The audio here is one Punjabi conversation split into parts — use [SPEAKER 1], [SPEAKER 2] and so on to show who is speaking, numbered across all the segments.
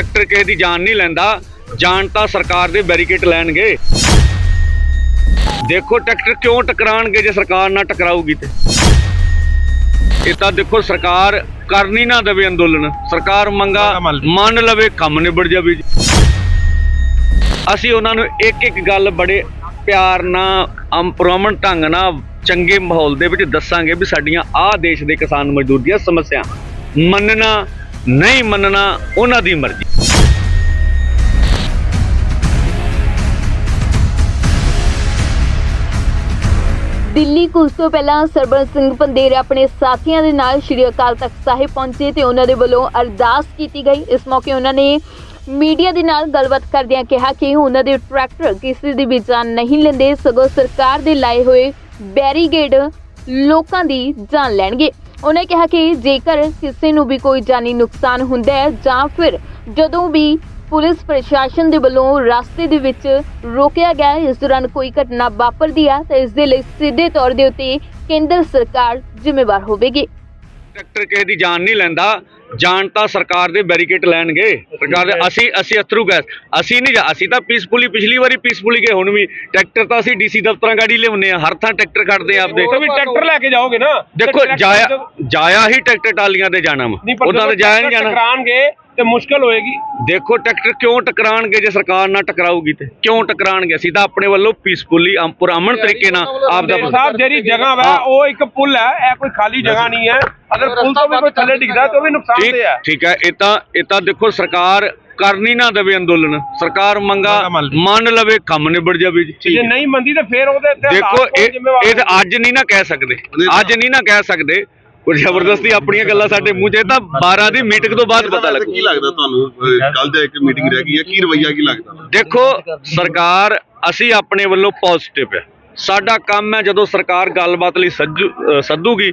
[SPEAKER 1] ਟਰੈਕਟਰ ਕਿਸੇ ਦੀ ਜਾਨ ਨਹੀਂ ਲੈਂਦਾ ਜਾਨ ਤਾਂ ਸਰਕਾਰ ਦੇ ਬੈਰੀਕੇਡ ਲੈਣਗੇ। ਦੇਖੋ ਟਰੈਕਟਰ ਕਿਉਂ ਟਕਰਾਣਗੇ ਜੇ ਸਰਕਾਰ ਨਾਲ ਟਕਰਾਊਗੀ ਤੇ? ਇਹ ਤਾਂ ਦੇਖੋ ਸਰਕਾਰ ਕਰਨੀ ਨਾ ਦੇਵੇ ਅੰਦੋਲਨ। ਸਰਕਾਰ ਮੰਗਾ ਮੰਨ ਲਵੇ ਕੰਮ ਨਿਬੜ ਜਾਵੇ ਜੀ। ਅਸੀਂ ਉਹਨਾਂ ਨੂੰ ਇੱਕ ਇੱਕ ਗੱਲ ਬੜੇ ਪਿਆਰ ਨਾਲ ਅਮਪ੍ਰਮਣ ਢੰਗ ਨਾਲ ਚੰਗੇ ਮਾਹੌਲ ਦੇ ਵਿੱਚ ਦੱਸਾਂਗੇ ਵੀ ਸਾਡੀਆਂ ਆਹ ਦੇਸ਼ ਦੇ ਕਿਸਾਨ ਮਜ਼ਦੂਰ ਦੀਆਂ ਸਮੱਸਿਆ। ਮੰਨਣਾ ਨਹੀਂ ਮੰਨਣਾ ਉਹਨਾਂ ਦੀ ਮਰਜ਼ੀ।
[SPEAKER 2] ਦਿੱਲੀ ਕੁਝ ਤੋਂ ਪਹਿਲਾਂ ਸਰਬਨ ਸਿੰਘ ਪੰਦੇਰ ਆਪਣੇ ਸਾਥੀਆਂ ਦੇ ਨਾਲ ਸ਼੍ਰੀ ਅਕਾਲ ਤਖਤ ਸਾਹਿਬ ਪਹੁੰਚੇ ਤੇ ਉਹਨਾਂ ਦੇ ਵੱਲੋਂ ਅਰਦਾਸ ਕੀਤੀ ਗਈ। ਇਸ ਮੌਕੇ ਉਹਨਾਂ ਨੇ ਮੀਡੀਆ ਦੇ ਨਾਲ ਗੱਲਬਾਤ ਕਰਦਿਆਂ ਕਿਹਾ ਕਿ ਉਹਨਾਂ ਦੇ ਟਰੈਕਟਰ ਕਿਸੇ ਦੀ ਵੀ ਜਾਨ ਨਹੀਂ ਲੈਂਦੇ, ਸਗੋਂ ਸਰਕਾਰ ਦੇ ਲਾਏ ਹੋਏ ਬੈਰੀਗੇਡ ਲੋਕਾਂ ਦੀ ਜਾਨ ਲੈਣਗੇ। ਉਹਨੇ ਕਿਹਾ ਕਿ ਜੇਕਰ ਕਿਸੇ ਨੂੰ ਵੀ ਕੋਈ ਜਾਨੀ ਨੁਕਸਾਨ ਹੁੰਦਾ ਹੈ ਜਾਂ ਫਿਰ ਜਦੋਂ ਵੀ ਪੁਲਿਸ ਪ੍ਰਸ਼ਾਸਨ ਦੇ ਵੱਲੋਂ ਰਸਤੇ ਦੇ ਵਿੱਚ ਰੋਕਿਆ ਗਿਆ ਇਸ ਦੌਰਾਨ ਕੋਈ ਘਟਨਾ ਵਾਪਰਦੀ ਹੈ ਤਾਂ ਇਸ ਦੇ ਲਈ ਸਿੱਧੇ ਤੌਰ ਦੇ ਉੱਤੇ ਕੇਂਦਰ ਸਰਕਾਰ ਜ਼ਿੰਮੇਵਾਰ ਹੋਵੇਗੀ।
[SPEAKER 1] ਟਰੈਕਟਰ ਕਿਸੇ ਦੀ ਜਾਨ ਨਹੀਂ ਲੈਂਦਾ ਜਾਨ ਤਾਂ ਸਰਕਾਰ ਦੇ ਬੈਰੀਕੇਡ ਲੈਣਗੇ। ਸਰਕਾਰ ਦੇ ਅਸੀਂ ਅਸੀਂ ਅਥਰੂ ਗੈਸ। ਅਸੀਂ ਨਹੀਂ ਅਸੀਂ ਤਾਂ ਪੀਸਫੁਲੀ ਪਿਛਲੀ ਵਾਰੀ ਪੀਸਫੁਲੀ ਗਏ ਹੁਣ ਵੀ ਟਰੈਕਟਰ ਤਾਂ ਅਸੀਂ ਡੀਸੀ ਦਫ਼ਤਰਾਂ ਗਾੜੀ ਲਿਆਉਂਦੇ ਆ ਹਰ ਥਾਂ ਟਰੈਕਟਰ ਕੱਢਦੇ ਆ ਆਪਦੇ।
[SPEAKER 3] ਵੀ ਟਰੈਕਟਰ ਲੈ ਕੇ ਜਾਓਗੇ ਨਾ।
[SPEAKER 1] ਦੇਖੋ ਜਾਇਆ ਜਾਇਆ ਹੀ ਟਰੈਕਟਰ ਟਾਲੀਆਂ ਤੇ ਜਾਣਾ ਵਾ। ਉਦਾਂ ਤਾਂ ਜਾਇਆ ਨਹੀਂ ਜਾਣਾ।
[SPEAKER 3] ਤੇ ਮੁਸ਼ਕਲ ਹੋਏਗੀ।
[SPEAKER 1] ਦੇਖੋ ਟਰੈਕਟਰ ਕਿਉਂ ਟਕਰਾਣਗੇ ਜੇ ਸਰਕਾਰ ਨਾਲ ਟਕਰਾਊਗੀ ਤੇ? ਕਿਉਂ ਟਕਰਾਣਗੇ? ਅਸੀਂ ਤਾਂ ਆਪਣੇ ਵੱਲੋਂ ਪੀਸਫੁਲੀ ਪੁਰਾਮਣ ਤਰੀਕੇ ਨਾਲ ਆਪ ਦਾ
[SPEAKER 3] ਸਾਹਿਬ ਜਿਹੜੀ ਜਗ੍ਹਾ ਵਾ ਉਹ ਇੱਕ ਪੁਲ ਹੈ ਇਹ ਕੋਈ ਖਾਲੀ ਜਗ੍ਹਾ ਨਹੀਂ ਹੈ। ਅਗਰ ਪੁਲ ਤੋਂ ਵੀ ਕੋਈ ਥੱਲੇ ਡਿੱਗਦਾ ਤਾਂ ਉਹ ਵੀ ਨੁਕਸਾਨ
[SPEAKER 1] ਠੀਕ
[SPEAKER 3] ਤੇ ਹੈ।
[SPEAKER 1] ਠੀਕ ਹੈ ਇਹ ਤਾਂ ਇਹ ਤਾਂ ਦੇਖੋ ਸਰਕਾਰ ਕਰਨੀ ਨਾ ਦੇਵੇ ਅੰਦੋਲਨ। ਸਰਕਾਰ ਮੰਗਾ ਮੰਨ ਲਵੇ ਕੰਮ ਨਿਬੜ ਜਾਵੇ ਜੀ।
[SPEAKER 3] ਜੇ ਨਹੀਂ ਮੰਦੀ ਤਾਂ ਫੇਰ ਉਹਦੇ ਤੇ
[SPEAKER 1] ਦੇਖੋ ਇਹ ਅੱਜ ਨਹੀਂ ਨਾ ਕਹਿ ਸਕਦੇ। ਅੱਜ ਨਹੀਂ ਨਾ ਕਹਿ ਸਕਦੇ ਕੋਈ ਜ਼ਬਰਦਸਤੀ ਆਪਣੀਆਂ ਗੱਲਾਂ ਸਾਡੇ ਮੂੰਹ 'ਚ ਇਹ ਤਾਂ 12 ਦੀ ਮੀਟਿੰਗ ਤੋਂ ਬਾਅਦ ਪਤਾ ਲੱਗੂ।
[SPEAKER 4] ਕੀ ਲੱਗਦਾ ਤੁਹਾਨੂੰ? ਕੱਲ ਤੇ ਇੱਕ ਮੀਟਿੰਗ ਰਹਿ ਗਈ ਹੈ। ਕੀ ਰਵਈਆ ਕੀ ਲੱਗਦਾ?
[SPEAKER 1] ਦੇਖੋ ਸਰਕਾਰ ਅਸੀਂ ਆਪਣੇ ਵੱਲੋਂ ਪੋਜ਼ਿਟਿਵ ਹੈ। ਸਾਡਾ ਕੰਮ ਹੈ ਜਦੋਂ ਸਰਕਾਰ ਗੱਲਬਾਤ ਲਈ ਸੱਦੂਗੀ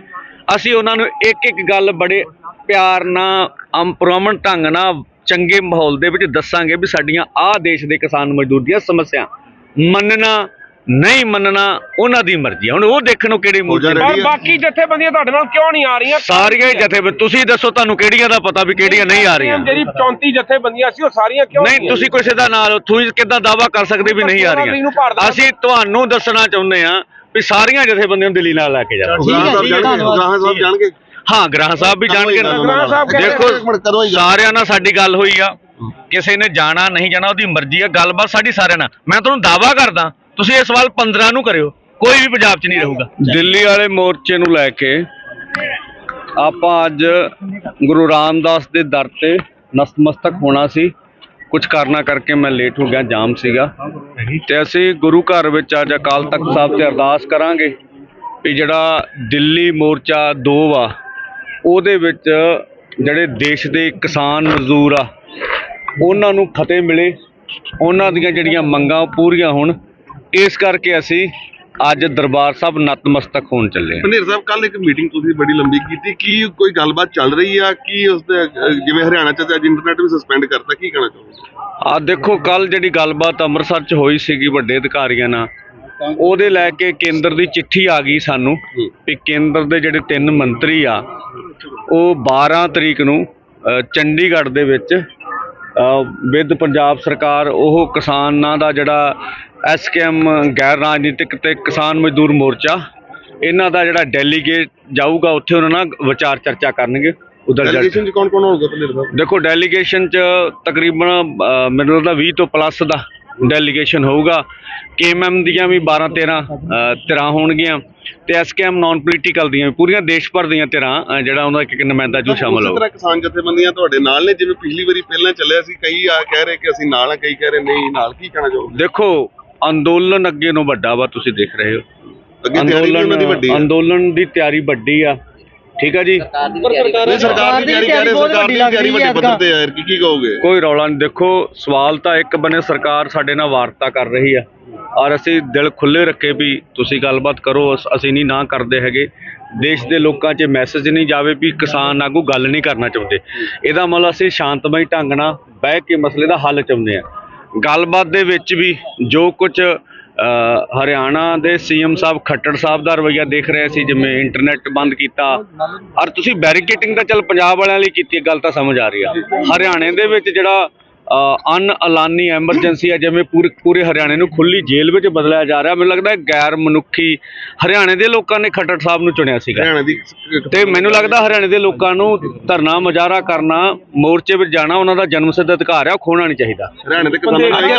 [SPEAKER 1] ਅਸੀਂ ਉਹਨਾਂ ਨੂੰ ਇੱਕ ਇੱਕ ਗੱਲ ਬੜੇ ਪਿਆਰ ਨਾਲ ਅਮਪ੍ਰਮਣ ਢੰਗ ਨਾਲ ਚੰਗੇ ਮਾਹੌਲ ਦੇ ਵਿੱਚ ਦੱਸਾਂਗੇ ਵੀ ਸਾਡੀਆਂ ਆਹ ਦੇਸ਼ ਦੇ ਕਿਸਾਨ ਮਜ਼ਦੂਰ ਦੀਆਂ ਸਮੱਸਿਆ। ਮੰਨਣਾ ਨਹੀਂ ਮੰਨਣਾ ਉਹਨਾਂ ਦੀ ਮਰਜ਼ੀ ਹੈ ਹੁਣ ਉਹ ਦੇਖਣ ਨੂੰ ਕਿਹੜੀ ਮੂਰਤੀ
[SPEAKER 4] ਹੈ।
[SPEAKER 3] ਬਾਕੀ ਜਥੇਬੰਦੀਆਂ ਤੁਹਾਡੇ ਨਾਲ ਕਿਉਂ ਨਹੀਂ ਆ ਰਹੀਆਂ?
[SPEAKER 1] ਸਾਰੀਆਂ ਹੀ ਜਥੇ ਤੁਸੀਂ ਦੱਸੋ ਤੁਹਾਨੂੰ ਕਿਹੜੀਆਂ ਦਾ ਪਤਾ ਵੀ ਕਿਹੜੀਆਂ ਨਹੀਂ ਆ ਰਹੀਆਂ?
[SPEAKER 3] ਜਿਹੜੀ 34 ਜਥੇਬੰਦੀਆਂ ਸੀ ਉਹ ਸਾਰੀਆਂ ਕਿਉਂ
[SPEAKER 1] ਨਹੀਂ ਤੁਸੀਂ ਕਿਸੇ ਦਾ ਨਾਲ ਤੁਸੀਂ ਕਿੱਦਾਂ ਦਾਵਾ ਕਰ ਸਕਦੇ ਵੀ ਨਹੀਂ ਆ ਰਹੀਆਂ। ਅਸੀਂ ਤੁਹਾਨੂੰ ਦੱਸਣਾ ਚਾਹੁੰਦੇ ਆ ਵੀ ਸਾਰੀਆਂ ਜਥੇਬੰਦੀਆਂ ਨੂੰ ਦਿੱਲੀ ਨਾਲ ਲੈ ਕੇ ਜਾਓ।
[SPEAKER 4] ਉਗਰਾਹਾਂ ਸਾਹਿਬ ਜਾਣਗੇ ਉਗਰਾਹਾਂ ਸਾਹਿਬ ਜਾਣਗੇ।
[SPEAKER 1] ਹਾਂ ਗ੍ਰਾਹ ਸਾਹਿਬ ਵੀ ਜਾਣਗੇ।
[SPEAKER 3] ਗ੍ਰਾਹ ਸਾਹਿਬ ਕਹਿੰਦੇ
[SPEAKER 1] ਦੇਖੋ
[SPEAKER 4] ਇੱਕ ਮਿੰਟ ਕਰੋ ਹੀ ਗੱਲ।
[SPEAKER 1] ਸਾਰਿਆਂ ਨਾਲ ਸਾਡੀ ਗੱਲ ਹੋਈ ਆ। ਕਿਸੇ ਨੇ ਜਾਣਾ ਨਹੀਂ ਜਾਣਾ ਉਹਦੀ ਮਰਜ਼ੀ ਆ। ਗੱਲਬਾਤ ਸਾਡੀ ਸਾਰਿਆਂ ਨਾਲ। ਮੈਂ ਤੁਹਾਨੂੰ ਦਾਵਾ ਕਰਦਾ। ਤੁਸੀਂ ਇਹ ਸਵਾਲ 15 ਨੂੰ ਕਰਿਓ, ਕੋਈ ਵੀ ਪੰਜਾਬ 'ਚ ਨਹੀਂ ਰਹੂਗਾ। ਦਿੱਲੀ ਵਾਲੇ ਮੋਰਚੇ ਨੂੰ ਲੈ ਕੇ ਆਪਾਂ ਅੱਜ ਗੁਰੂ ਰਾਮਦਾਸ ਦੇ ਦਰ ਤੇ ਨਸਮਸਤਕ ਹੋਣਾ ਸੀ। ਕੁਝ ਕਾਰਨਾਂ ਕਰਕੇ ਮੈਂ ਲੇਟ ਹੋ ਗਿਆ, ਜਾਮ ਸੀਗਾ। ਤੇ ਅਸੀਂ ਗੁਰੂ ਘਰ ਵਿੱਚ ਅੱਜ ਅਕਾਲ ਤਖਤ ਸਾਹਿਬ ਤੇ ਅਰਦਾਸ ਕਰਾਂਗੇ ਵੀ ਜਿਹੜਾ ਦਿੱਲੀ ਮੋਰਚਾ 2 ਆ, ਉਹਦੇ ਵਿੱਚ ਜਿਹੜੇ ਦੇਸ਼ ਦੇ ਕਿਸਾਨ ਮਜ਼ਦੂਰ ਆ, ਉਹਨਾਂ ਨੂੰ ਫਤਿਹ ਮਿਲੇ। ਉਹਨਾਂ ਦੀਆਂ ਜਿਹੜੀਆਂ ਮੰਗਾਂ ਉਹ ਪੂਰੀਆਂ ਹੋਣ। ਇਸ ਕਰਕੇ ਅਸੀਂ ਅੱਜ ਦਰਬਾਰ ਸਾਹਿਬ ਨਤਮਸਤਕ ਹੋਣ ਚੱਲੇ ਹਾਂ।
[SPEAKER 4] ਪੰਨੇਰ ਸਾਹਿਬ ਕੱਲ ਇੱਕ ਮੀਟਿੰਗ ਤੁਸੀਂ ਬੜੀ ਲੰਬੀ ਕੀਤੀ। ਕੀ ਕੋਈ ਗੱਲਬਾਤ ਚੱਲ ਰਹੀ ਆ? ਕੀ ਉਸ ਦੇ ਅਹ, ਜਿਵੇਂ ਹਰਿਆਣਾ ਚ ਅੱਜ ਇੰਟਰਨੈਟ ਵੀ ਸਸਪੈਂਡ ਕਰਤਾ ਕੀ ਕਹਿਣਾ ਚਾਹੋਗੇ?
[SPEAKER 1] ਆ ਦੇਖੋ ਕੱਲ ਜਿਹੜੀ ਗੱਲਬਾਤ ਅੰਮ੍ਰਿਤਸਰ 'ਚ ਹੋਈ ਸੀਗੀ ਵੱਡੇ ਅਧਿਕਾਰੀਆਂ ਨਾਲ ਉਹਦੇ ਲੈ ਕੇ ਕੇਂਦਰ ਦੀ ਚਿੱਠੀ ਆ ਗਈ ਸਾਨੂੰ ਵੀ ਕੇਂਦਰ ਦੇ ਜਿਹੜੇ ਤਿੰਨ ਮੰਤਰੀ ਆ ਉਹ 12 ਤਰੀਕ ਨੂੰ ਅ, ਚੰਡੀਗੜ੍ਹ ਦੇ ਵਿੱਚ ਵਿਦ ਪੰਜਾਬ ਸਰਕਾਰ ਉਹ ਕਿਸਾਨਾਂ ਦਾ ਜਿਹੜਾ ਐਸਕੇਐਮ ਗੈਰ ਰਾਜਨੀਤਿਕ ਤੇ ਕਿਸਾਨ ਮਜ਼ਦੂਰ ਮੋਰਚਾ ਇਹਨਾਂ ਦਾ ਜਿਹੜਾ ਡੈਲੀਗੇਟ ਜਾਊਗਾ ਉੱਥੇ ਉਹਨਾਂ ਨਾਲ ਵਿਚਾਰ ਚਰਚਾ ਕਰਨਗੇ ਉਧਰ ਜਾ
[SPEAKER 4] ਡੈਲੀਗੇਸ਼ਨ ਚ ਕੌਣ ਕੌਣ ਹੋਊਗਾ ਪੰਨੇਰ ਸਾਹਿਬ?
[SPEAKER 1] ਦੇਖੋ ਡੈਲੀਗੇਸ਼ਨ ਚ ਤਕਰੀਬਨ ਮੈਨੂੰ ਲੱਗਦਾ 20 ਤੋਂ ਪਲੱਸ ਦਾ ਡੈਲੀਗੇਸ਼ਨ ਹੋਊਗਾ। ਕੇਐਮਐਮ ਦੀਆਂ ਵੀ 12 13 ਅ, ਧਿਰਾਂ ਹੋਣਗੀਆਂ ਤੇ ਐਸਕੇਐਮ ਨਾਨ ਪੋਲੀਟੀਕਲ ਦੀਆਂ ਵੀ ਪੂਰੀਆਂ ਦੇਸ਼ ਭਰ ਦੀਆਂ ਅ, ਜਿਹੜਾ ਉਹਨਾਂ ਦਾ ਇੱਕ ਇੱਕ ਨੁਮਾਇੰਦਾ ਜੋ ਸ਼ਾਮਲ ਹੋਊਗਾ।
[SPEAKER 4] ਤਰ੍ਹਾਂ ਕਿਸਾਨ ਜਥੇਬੰਦੀਆਂ ਤੁਹਾਡੇ ਨਾਲ ਨੇ ਜਿਵੇਂ ਪਿਛਲੀ ਵਾਰੀ ਪਹਿਲਾਂ ਚੱਲਿਆ ਸੀ ਕਈ ਆ ਕਹਿ ਰਹੇ ਕਿ ਅਸੀਂ ਨਾਲ ਆ ਕਈ ਕਹਿ ਰਹੇ ਨਹੀਂ ਨਾਲ ਕੀ ਕਹਿਣਾ ਚਾਹੋਗੇ?
[SPEAKER 1] ਦੇਖੋ ਅੰਦੋਲਨ ਅੱਗੇ ਨੂੰ ਵੱਡਾ ਵਾ ਤੁਸੀਂ ਦੇਖ ਰਹੇ ਹੋ।
[SPEAKER 4] ਅੱਗੇ ਤਿਆਰੀ ਵੀ ਉਹਨਾਂ ਦੀ ਵੱਡੀ ਹੈ
[SPEAKER 1] ਅੰਦੋਲਨ ਦੀ ਤਿਆਰੀ ਵੱਡੀ ਆ। ਠੀਕ ਆ ਜੀ?
[SPEAKER 4] ਨਹੀਂ ਸਰਕਾਰ ਦੀ ਤਿਆਰੀ ਕਹਿ ਰਹੇ ਸਰਕਾਰ ਦੀ ਤਿਆਰੀ ਵੱਡੇ ਪੱਧਰ ਤੇ ਆ ਯਾਰ ਕੀ ਕੀ ਕਹੋਗੇ?
[SPEAKER 1] ਕੋਈ ਰੌਲਾ ਨਹੀਂ। ਦੇਖੋ ਸਵਾਲ ਤਾਂ ਇੱਕ ਬਨੇ ਸਰਕਾਰ ਸਾਡੇ ਨਾਲ ਵਾਰਤਾ ਕਰ ਰਹੀ ਆ। ਔਰ ਅਸੀਂ ਦਿਲ ਖੁੱਲੇ ਰੱਖੇ ਵੀ ਤੁਸੀਂ ਗੱਲਬਾਤ ਕਰੋ ਅਸ- ਅਸੀਂ ਨਹੀਂ ਨਾ ਕਰਦੇ ਹੈਗੇ। ਦੇਸ਼ ਦੇ ਲੋਕਾਂ 'ਚ ਮੈਸੇਜ ਨਹੀਂ ਜਾਵੇ ਵੀ ਕਿਸਾਨ ਆਗੂ ਗੱਲ ਨਹੀਂ ਕਰਨਾ ਚਾਹੁੰਦੇ। ਇਹਦਾ ਮਤਲਬ ਅਸੀਂ ਸ਼ਾਂਤਮਈ ਢੰਗ ਨਾਲ ਬਹਿ ਕੇ ਮਸਲੇ ਦਾ ਹੱਲ ਚਾਹੁੰਦੇ ਆ। ਗੱਲਬਾਤ ਦੇ ਵਿੱਚ ਵੀ ਜੋ ਕੁਝ ਹਰਿਆਣਾ ਦੇ ਸੀਐਮ ਸਾਹਿਬ ਖੱਟੜ ਸਾਹਿਬ ਦਾ ਰਵੱਈਆ ਦੇਖ ਰਹੇ ਸੀ, ਜਿਵੇਂ ਇੰਟਰਨੈਟ ਬੰਦ ਕੀਤਾ। ਔਰ ਤੁਸੀਂ ਬੈਰੀਕੇਟਿੰਗ ਤਾਂ ਚੱਲ ਪੰਜਾਬ ਵਾਲਿਆਂ ਲਈ ਕੀਤੀ ਗੱਲ ਤਾਂ ਸਮਝ ਆ ਰਹੀ ਆ। ਹਰਿਆਣੇ ਦੇ ਵਿੱਚ ਜਿਹੜਾ ਅਨ ਐਲਾਨੀ ਐਮਰਜੈਂਸੀ ਹੈ ਜਿਵੇਂ ਪੂਰੇ ਪੂਰੇ ਹਰਿਆਣੇ ਨੂੰ ਖੁੱਲੀ ਜੇਲ੍ਹ ਵਿੱਚ ਬਦਲਿਆ ਜਾ ਰਿਹਾ। ਮੈਨੂੰ ਲੱਗਦਾ ਹੈ ਗੈਰ ਮਨੁੱਖੀ ਹਰਿਆਣੇ ਦੇ ਲੋਕਾਂ ਨੇ ਖੱਟੜ ਸਾਹਿਬ ਨੂੰ ਚੁਣਿਆ ਸੀਗਾ।
[SPEAKER 4] ਹਰਿਆਣਾ ਦੀ
[SPEAKER 1] ਤੇ ਮੈਨੂੰ ਲੱਗਦਾ ਹਰਿਆਣੇ ਦੇ ਲੋਕਾਂ ਨੂੰ ਧਰਨਾ ਮੁਜ਼ਾਹਰਾ ਕਰਨਾ ਮੋਰਚੇ ਵਿੱਚ ਜਾਣਾ ਉਹਨਾਂ ਦਾ ਜਨਮ ਸਿੱਧ ਅਧਿਕਾਰ ਹੈ ਉਹ ਖੋਣਾ ਨਹੀਂ ਚਾਹੀਦਾ।
[SPEAKER 4] ਹਰਿਆਣੇ ਦੇ ਕਿਸਾਨਾਂ ਨਾਲ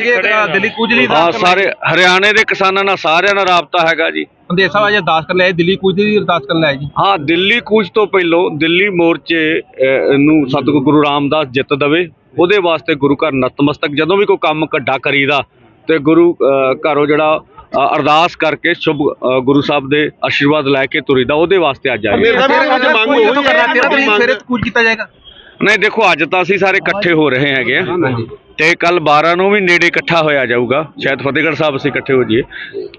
[SPEAKER 3] ਜੇ
[SPEAKER 1] ਹਾਂ ਸਾਰੇ ਹਰਿਆਣੇ ਦੇ ਕਿਸਾਨਾਂ ਨਾਲ ਸਾਰਿਆਂ ਨਾਲ ਰਾਬਤਾ ਹੈਗਾ ਜੀ।
[SPEAKER 3] ਬੰਦੇ ਸਾਹਿਬ ਅੱਜ ਅਰਦਾਸ ਕਰਨ ਆਏ ਦਿੱਲੀ ਕੁਜਲੀ ਦੀ ਅਰਦਾਸ ਕਰਨ ਆਏ ਜੀ।
[SPEAKER 1] ਹਾਂ ਦਿੱਲੀ ਕੂਚ ਤੋਂ ਪਹਿਲੋਂ ਦਿੱਲੀ ਮੋਰਚੇ ਅਹ, ਨੂੰ ਸਤਿਗੁਰੂ ਗੁਰੂ ਰਾਮਦਾਸ ਜਿੱਤ ਦਵੇ ਉਹਦੇ ਵਾਸਤੇ ਗੁਰੂ ਘਰ ਨਤਮਸਤਕ ਜਦੋਂ ਵੀ ਕੋਈ ਕੰਮ ਕੱਢਾ ਕਰੀਦਾ ਤੇ ਗੁਰੂ ਅਹ, ਘਰੋਂ ਜਿਹੜਾ ਅਹ, ਅਰਦਾਸ ਕਰਕੇ ਸ਼ੁਭ ਅਹ, ਗੁਰੂ ਸਾਹਿਬ ਦੇ ਆਸ਼ੀਰਵਾਦ ਲੈ ਕੇ ਤੁਰੀਦਾ ਉਹਦੇ ਵਾਸਤੇ ਅੱਜ ਆਏ।
[SPEAKER 4] ਮੇਰਾ ਵੀ ਅੱਜ ਮੰਗ ਹੋਈ
[SPEAKER 3] ਕਿੱਥੋਂ ਕਰਨਾ ਤੇਰਾ ਤਰੀਕ
[SPEAKER 4] ਮੰਗ-
[SPEAKER 3] ਸਵੇਰੇ ਕੁਝ ਕੀਤਾ ਜਾਏਗਾ।
[SPEAKER 1] ਨਹੀਂ ਦੇਖੋ ਅੱਜ ਤਾਂ ਅਸੀਂ ਸਾਰੇ ਇਕੱਠੇ ਹੋ ਰਹੇ ਹੈਗੇ ਆ। ਤੇ ਕੱਲ 12 ਨੂੰ ਵੀ ਨੇੜੇ ਇਕੱਠਾ ਹੋਇਆ ਜਾਊਗਾ। ਸ਼ਾਇਦ ਫਤਿਹਗੜ੍ਹ ਸਾਹਿਬ ਅਸੀਂ ਇਕੱਠੇ ਹੋ ਜਾਈਏ।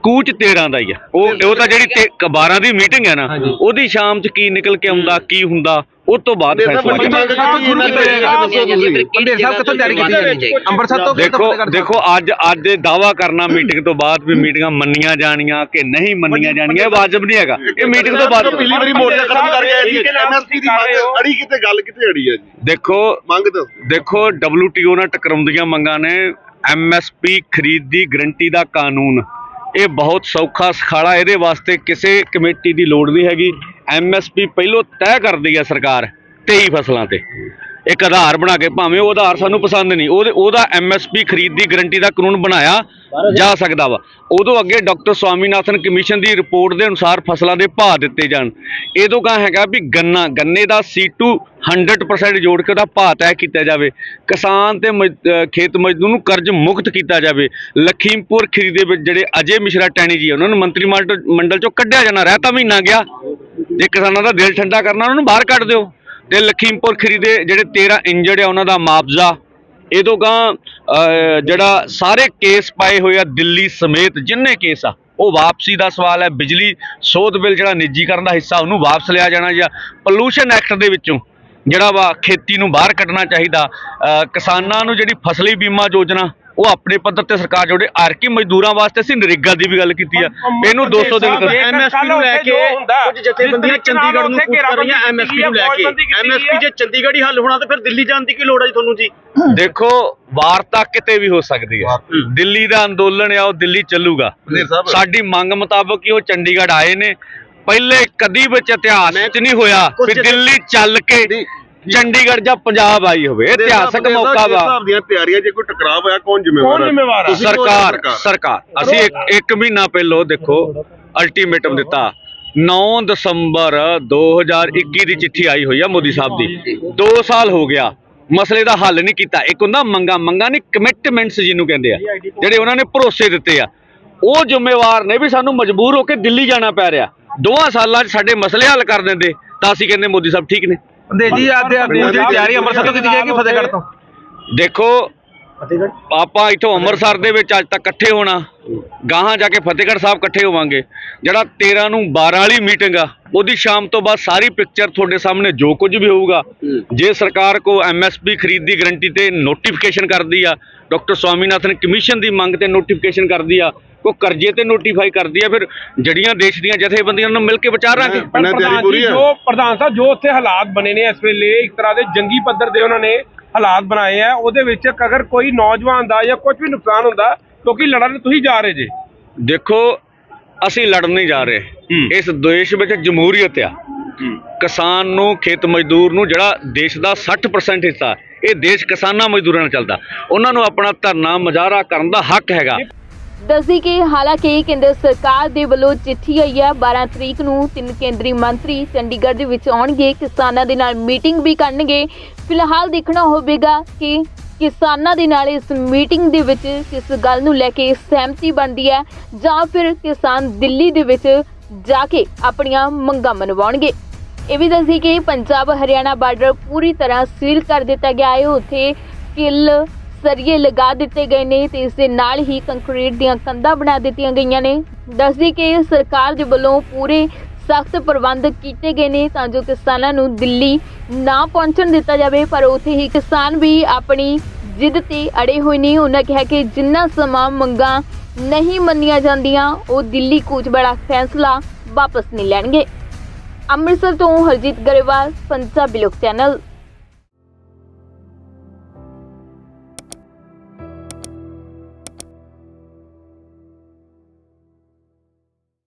[SPEAKER 1] ਕੂਚ 13 ਦਾ ਹੀ ਆ। ਉਹ ਉਹ ਤਾਂ ਜਿਹੜੀ ਤੇ- 12 ਦੀ ਮੀਟਿੰਗ ਹੈ ਨਾ ਉਹਦੀ ਸ਼ਾਮ 'ਚ ਕੀ ਨਿਕਲ ਕੇ ਆਉਂਦਾ ਕੀ ਹੁੰਦਾ? ਉਹ ਤੋਂ ਬਾਅਦ ਫੈਸਲਾ
[SPEAKER 3] ਬੰਦੇ ਸਾਹਿਬ ਕਿੱਥੋਂ ਤਿਆਰੀ ਕੀਤੀ? ਜਾਏਗੀ ਅੰਮ੍ਰਿਤਸਰ ਤੋਂ
[SPEAKER 1] ਦੇਖੋ ਦੇਖੋ ਅੱਜ ਅੱਜ ਦਾਵਾ ਕਰਨਾ ਮੀਟਿੰਗ ਤੋਂ ਬਾਅਦ ਵੀ ਮੀਟਿੰਗਾਂ ਮੰਨੀਆਂ ਜਾਣੀਆਂ ਕਿ ਨਹੀਂ ਮੰਨੀਆਂ ਜਾਣੀਆਂ ਇਹ ਵਾਜਬ ਨਹੀਂ ਹੈਗਾ। ਇਹ ਮੀਟਿੰਗ ਤੋਂ ਬਾਅਦ
[SPEAKER 4] ਪਿਛਲੀ ਵਾਰੀ ਮੋਰਚਾ ਖਤਮ ਕਰ ਗਿਆ ਜੀ ਐਮਐਸਪੀ ਦੀ ਮੰਗ ਅੜੀ ਕਿਤੇ ਗੱਲ ਕਿਤੇ ਅੜੀ ਹੈ ਜੀ?
[SPEAKER 1] ਦੇਖੋ
[SPEAKER 4] ਮੰਗ ਦੱਸ।
[SPEAKER 1] ਦੇਖੋ WTO ਨਾਲ ਟਕਰਾਉਂਦੀਆਂ ਮੰਗਾਂ ਨੇ। MSP ਖਰੀਦ ਦੀ ਗਰੰਟੀ ਦਾ ਕਾਨੂੰਨ। ਇਹ ਬਹੁਤ ਸੌਖਾ ਸਖਾਲਾ ਇਹਦੇ ਵਾਸਤੇ ਕਿਸੇ ਕਮੇਟੀ ਦੀ ਲੋੜ ਨਹੀਂ ਹੈਗੀ। MSP ਪਹਿਲੋਂ ਤੈਅ ਕਰਦੀ ਹੈ ਸਰਕਾਰ 23 ਫਸਲਾਂ ਤੇ। ਇੱਕ ਆਧਾਰ ਬਣਾ ਕੇ ਭਾਵੇਂ ਉਹ ਆਧਾਰ ਸਾਨੂੰ ਪਸੰਦ ਨਹੀਂ, ਉਹਦੇ ਉਹਦਾ MSP ਖਰੀਦ ਦੀ ਗਰੰਟੀ ਦਾ ਕਾਨੂੰਨ ਬਣਾਇਆ ਜਾ ਸਕਦਾ ਵਾ। ਉਦੋਂ ਅੱਗੇ ਡਾਕਟਰ ਸਵਾਮੀਨਾਥਨ ਕਮਿਸ਼ਨ ਦੀ ਰਿਪੋਰਟ ਦੇ ਅਨੁਸਾਰ ਫਸਲਾਂ ਦੇ ਭਾਅ ਦਿੱਤੇ ਜਾਣ। ਇਹਦੋਂ ਕਾ ਹੈਗਾ ਵੀ ਗੰਨਾ, ਗੰਨੇ ਦਾ C2 100% ਜੋੜ ਕੇ ਉਹਦਾ ਭਾਅ ਤੈਅ ਕੀਤਾ ਜਾਵੇ। ਕਿਸਾਨ ਤੇ ਮਜ਼- ਖੇਤ ਮਜ਼ਦੂਰ ਨੂੰ ਕਰਜ਼ ਮੁਕਤ ਕੀਤਾ ਜਾਵੇ। ਲਖੀਮਪੁਰ ਖੀਰੀ ਦੇ ਵਿੱਚ ਜਿਹੜੇ ਅਜੇ ਮਿਸ਼ਰਾ ਟੈਣੀ ਜੀ ਉਹਨਾਂ ਨੂੰ ਮੰਤਰੀ ਮੰਡਲ ਮੰਡਲ ਚੋਂ ਕੱਢਿਆ ਜਾਣਾ ਰਹਿਤਾ ਮਹੀਨਾ ਗਿਆ। ਜੇ ਕਿਸਾਨਾਂ ਦਾ ਦਿਲ ਠੰਡਾ ਕਰਨਾ ਉਹਨਾਂ ਨੂੰ ਬਾਹਰ ਕੱਢ ਦਿਓ। ਤੇ ਲਖੀਮਪੁਰ ਖੀਰੀ ਦੇ ਜਿਹੜੇ 13 ਇੰਜਰਡ ਆ ਉਹਨਾਂ ਦਾ ਮੁਆਵਜ਼ਾ। ਇਹਦੋਂ ਗਾਂ ਅਹ, ਜਿਹੜਾ ਸਾਰੇ ਕੇਸ ਪਾਏ ਹੋਏ ਆ ਦਿੱਲੀ ਸਮੇਤ ਜਿੰਨੇ ਕੇਸ ਆ ਉਹ ਵਾਪਸੀ ਦਾ ਸਵਾਲ ਹੈ। ਬਿਜਲੀ ਸੋਧ ਬਿੱਲ ਜਿਹੜਾ ਨਿੱਜੀਕਰਨ ਦਾ ਹਿੱਸਾ ਉਹਨੂੰ ਵਾਪਸ ਲਿਆ ਜਾਣਾ ਜਾਂ ਪੋਲੂਸ਼ਨ ਐਕਟ ਦੇ ਵਿੱਚੋਂ ਜਿਹੜਾ ਵਾ ਖੇਤੀ ਨੂੰ ਬਾਹਰ ਕੱਢਣਾ ਚਾਹੀਦਾ। ਕਿਸਾਨਾਂ ਨੂੰ ਜਿਹੜੀ ਫਸਲੀ ਬੀਮਾ ਯੋਜਨਾ ਉਹ ਆਪਣੇ ਪੱਧਰ ਤੇ ਸਰਕਾਰ ਜੋੜੇ ਆਰਕੀ ਮਜ਼ਦੂਰਾਂ ਵਾਸਤੇ ਅਸੀਂ ਨਰੇਗਾ ਦੀ ਵੀ ਗੱਲ ਕੀਤੀ ਆ। ਇਹਨੂੰ 200 ਦਿਨ ਕਰ
[SPEAKER 5] ਐਮਐਸਪੀ ਨੂੰ ਲੈ ਕੇ ਕੁਝ ਜਥੇਬੰਦੀਆਂ ਚੰਡੀਗੜ੍ਹ ਨੂੰ ਕਰ ਰਹੀਆਂ ਐਮਐਸਪੀ ਨੂੰ ਲੈ ਕੇ। ਐਮਐਸਪੀ ਜੇ ਚੰਡੀਗੜ੍ਹ ਹੀ ਹੱਲ ਹੋਣਾ ਤਾਂ ਫਿਰ ਦਿੱਲੀ ਜਾਣ ਦੀ ਕੀ ਲੋੜ ਹੈ ਜੀ ਤੁਹਾਨੂੰ ਜੀ?
[SPEAKER 1] ਦੇਖੋ ਵਾਰਤਾ ਕਿਤੇ ਵੀ ਹੋ ਸਕਦੀ ਹੈ। ਦਿੱਲੀ ਦਾ ਅੰਦੋਲਨ ਆ ਉਹ ਦਿੱਲੀ ਚੱਲੂਗਾ। ਸਾਡੀ ਮੰਗ ਮੁਤਾਬਕ ਹੀ ਉਹ ਚੰਡੀਗੜ੍ਹ ਆਏ ਨੇ। ਪਹਿਲੇ ਕਦੀ ਵਿੱਚ ਇਤਿਹਾਸ ਵਿੱਚ ਨਹੀਂ ਹੋਇਆ
[SPEAKER 5] ਜਥੇ-
[SPEAKER 1] ਦਿੱਲੀ ਚੱਲ ਕੇ ਚੰਡੀਗੜ੍ਹ ਜਾਂ ਪੰਜਾਬ ਆਈ ਹੋਵੇ ਇਤਿਹਾਸਕ ਮੌਕਾ ਵਾ।
[SPEAKER 4] ਹਿਸਾਬ ਦੀਆਂ ਤਿਆਰੀਆਂ ਜੇ ਕੋਈ ਟਕਰਾਅ ਹੋਇਆ ਕੌਣ ਜ਼ਿੰਮੇਵਾਰ
[SPEAKER 3] ਕੌਣ ਜ਼ਿੰਮੇਵਾਰ ਆ?
[SPEAKER 4] ਤੁਸੀਂ ਕੌਣ ਸਰਕਾਰ
[SPEAKER 1] ਸਰਕਾਰ? ਅਸੀਂ ਇੱਕ ਇੱਕ ਮਹੀਨਾ ਪਹਿਲਾਂ ਦੇਖੋ ਅਲਟੀਮੇਟਮ ਦਿੱਤਾ। 9 ਦਸੰਬਰ 2021 ਦੀ ਚਿੱਠੀ ਆਈ ਹੋਈ ਆ ਮੋਦੀ ਸਾਹਿਬ ਦੀ। 2 ਸਾਲ ਹੋ ਗਿਆ। ਮਸਲੇ ਦਾ ਹੱਲ ਨਹੀਂ ਕੀਤਾ। ਇੱਕ ਹੁੰਦਾ ਮੰਗਾ ਮੰਗਾ ਨਹੀਂ ਕਮਿਟਮੈਂਟਸ ਜਿਹਨੂੰ ਕਹਿੰਦੇ ਆ ਜਿਹੜੇ ਉਹਨਾਂ ਨੇ ਭਰੋਸੇ ਦਿੱਤੇ ਆ। ਉਹ ਜ਼ਿੰਮੇਵਾਰ ਨੇ ਵੀ ਸਾਨੂੰ ਮਜਬੂਰ ਹੋ ਕੇ ਦਿੱਲੀ ਜਾਣਾ ਪੈ ਰਿਹਾ। ਦੋਹਾਂ ਸਾਲਾਂ 'ਚ ਸਾਡੇ ਮਸਲੇ ਹੱਲ ਕਰ ਦਿੰਦੇ ਤਾਂ ਅਸੀਂ ਕਹਿੰਦੇ ਮੋਦੀ ਸਾਹਿਬ ਠੀਕ ਨੇ।
[SPEAKER 3] ਬੰਦੇ ਜੀ ਅੱਜ ਦੀ ਤਿਆਰੀ ਅੰਮ੍ਰਿਤਸਰ ਤੋਂ ਕੀਤੀ ਜਾਏਗੀ ਫਤਿਹਗੜ੍ਹ ਤੋਂ?
[SPEAKER 1] ਦੇਖੋ ਆਪਾਂ ਇੱਥੋਂ ਅੰਮ੍ਰਿਤਸਰ ਦੇ ਵਿੱਚ ਅੱਜ ਤੱਕ ਇਕੱਠੇ ਹੋਣਾ। ਗਾਹਾਂ ਜਾ ਕੇ ਫਤਿਹਗੜ੍ਹ ਸਾਹਿਬ ਇਕੱਠੇ ਹੋਵਾਂਗੇ। ਜਿਹੜਾ 13 ਨੂੰ 12 ਵਾਲੀ ਮੀਟਿੰਗ ਆ ਉਹਦੀ ਸ਼ਾਮ ਤੋਂ ਬਾਅਦ ਸਾਰੀ ਪਿਕਚਰ ਤੁਹਾਡੇ ਸਾਹਮਣੇ ਜੋ ਕੁਝ ਵੀ ਹੋਊਗਾ ਜੇ ਸਰਕਾਰ ਕੋ ਐਮਐਸਪੀ ਖਰੀਦ ਦੀ ਗਰੰਟੀ ਤੇ ਨੋਟੀਫਿਕੇਸ਼ਨ ਕਰਦੀ ਆ ਡਾਕਟਰ ਸਵਾਮੀਨਾਥਨ ਕਮਿਸ਼ਨ ਦੀ ਮੰਗ ਤੇ ਨੋਟੀਫਿਕੇਸ਼ਨ ਕਰਦੀ ਆ ਕੋ ਕਰਜ਼ੇ ਤੇ ਨੋਟੀਫਾਈ ਕਰਦੀ ਆ ਫਿਰ ਜੜੀਆਂ ਦੇਸ਼ ਦੀਆਂ ਜਥੇਬੰਦੀਆਂ ਨੂੰ ਮਿਲ ਕੇ ਵਿਚਾਰਾਂਗੇ
[SPEAKER 4] ਇਹਨਾਂ ਦੀ ਤਿਆਰੀ
[SPEAKER 3] ਪ੍ਰਧਾਨ
[SPEAKER 4] ਪੂਰੀ
[SPEAKER 3] ਜੀ
[SPEAKER 4] ਹੈ
[SPEAKER 3] ਜੋ ਪ੍ਰਧਾਨ ਸਾਹਿਬ ਜੋ ਉੱਥੇ ਹਾਲਾਤ ਬਣੇ ਨੇ ਇਸ ਵੇਲੇ ਇੱਕ ਤਰ੍ਹਾਂ ਦੇ ਜੰਗੀ ਪੱਧਰ ਦੇ ਉਹਨਾਂ ਨੇ ਹਾਲਾਤ ਬਣਾਏ ਆ ਉਹਦੇ ਵਿੱਚ ਅਗਰ ਕੋਈ ਨੌਜਵਾਨ ਦਾ ਜਾਂ ਕੁਝ ਵੀ ਨੁਕਸਾਨ ਹੁੰਦਾ ਕਿਉਂਕਿ ਲੜਨ ਤੁਸੀਂ ਜਾ ਰਹੇ ਜੇ।
[SPEAKER 1] ਦੇਖੋ ਅਸੀਂ ਲੜਨ ਨਹੀਂ ਜਾ ਰਹੇ। ਇਸ ਦੇਸ਼ ਵਿੱਚ ਜਮਹੂਰੀਅਤ ਆ। ਕਿਸਾਨ ਨੂੰ ਖੇਤ ਮਜ਼ਦੂਰ ਨੂੰ ਜਿਹੜਾ ਦੇਸ਼ ਦਾ 60% ਹਿੱਸਾ ਇਹ ਦੇਸ਼ ਕਿਸਾਨਾਂ ਮਜ਼ਦੂਰਾਂ ਨਾਲ ਚੱਲਦਾ। ਉਹਨਾਂ ਨੂੰ ਆਪਣਾ ਧਰਨਾ ਮੁਜ਼ਾਹਰਾ ਕਰਨ ਦਾ ਹੱਕ ਹੈਗਾ।
[SPEAKER 2] ਦੱਸਦੀ ਕਿ ਹਾਲਾਂਕਿ ਕੇਂਦਰ ਸਰਕਾਰ ਦੇ ਵੱਲੋਂ ਚਿੱਠੀ ਆਈ ਹੈ 12 ਤਰੀਕ ਨੂੰ ਤਿੰਨ ਕੇਂਦਰੀ ਮੰਤਰੀ ਚੰਡੀਗੜ੍ਹ ਦੇ ਵਿੱਚ ਆਉਣਗੇ, ਕਿਸਾਨਾਂ ਦੇ ਨਾਲ ਮੀਟਿੰਗ ਵੀ ਕਰਨਗੇ। ਫਿਲਹਾਲ ਦੇਖਣਾ ਹੋਵੇਗਾ ਕਿ ਕਿਸਾਨਾਂ ਦੇ ਨਾਲ ਇਸ ਮੀਟਿੰਗ ਦੇ ਵਿੱਚ ਕਿਸ ਗੱਲ ਨੂੰ ਲੈ ਕੇ ਸਹਿਮਤੀ ਬਣਦੀ ਹੈ ਜਾਂ ਫਿਰ ਕਿਸਾਨ ਦਿੱਲੀ ਦੇ ਵਿੱਚ ਜਾ ਕੇ ਆਪਣੀਆਂ ਮੰਗਾਂ ਮਨਵਾਉਣਗੇ। ਇਹ ਵੀ ਦੱਸੀ ਕਿ ਪੰਜਾਬ ਹਰਿਆਣਾ ਬਾਰਡਰ ਪੂਰੀ ਤਰ੍ਹਾਂ ਸੀਲ ਕਰ ਦਿੱਤਾ ਗਿਆ ਹੈ। ਉੱਥੇ ਕਿੱਲ ਸਰੀਏ ਲਗਾ ਦਿੱਤੇ ਗਏ ਨੇ ਤੇ ਇਸ ਦੇ ਨਾਲ ਹੀ ਕੰਕਰੀਟ ਦੀਆਂ ਕੰਧਾਂ ਬਣਾ ਦਿੱਤੀਆਂ ਗਈਆਂ ਨੇ। ਦੱਸਦੀ ਕਿ ਸਰਕਾਰ ਦੇ ਵੱਲੋਂ ਪੂਰੇ ਸਖਤ ਪ੍ਰਬੰਧ ਕੀਤੇ ਗਏ ਨੇ ਤਾਂ ਜੋ ਕਿਸਾਨਾਂ ਨੂੰ ਦਿੱਲੀ ਨਾ ਪਹੁੰਚਣ ਦਿੱਤਾ ਜਾਵੇ, ਪਰ ਉੱਥੇ ਹੀ ਕਿਸਾਨ ਵੀ ਆਪਣੀ ਜਿੱਦ ਤੇ ਅੜੇ ਹੋਏ ਨੇ। ਉਹਨਾਂ ਕਿਹਾ ਕਿ ਜਿੰਨਾ ਸਮਾਂ ਮੰਗਾਂ ਨਹੀਂ ਮੰਨੀਆਂ ਜਾਂਦੀਆਂ, ਉਹ ਦਿੱਲੀ ਕੂਚ ਬੜਾ ਫੈਸਲਾ ਵਾਪਸ ਨਹੀਂ ਲੈਣਗੇ। ਅੰਮ੍ਰਿਤਸਰ ਤੋਂ ਹਰਜੀਤ ਗਰੇਵਾਲ, ਪੰਜਾਬੀ ਲੋਕ ਚੈਨਲ।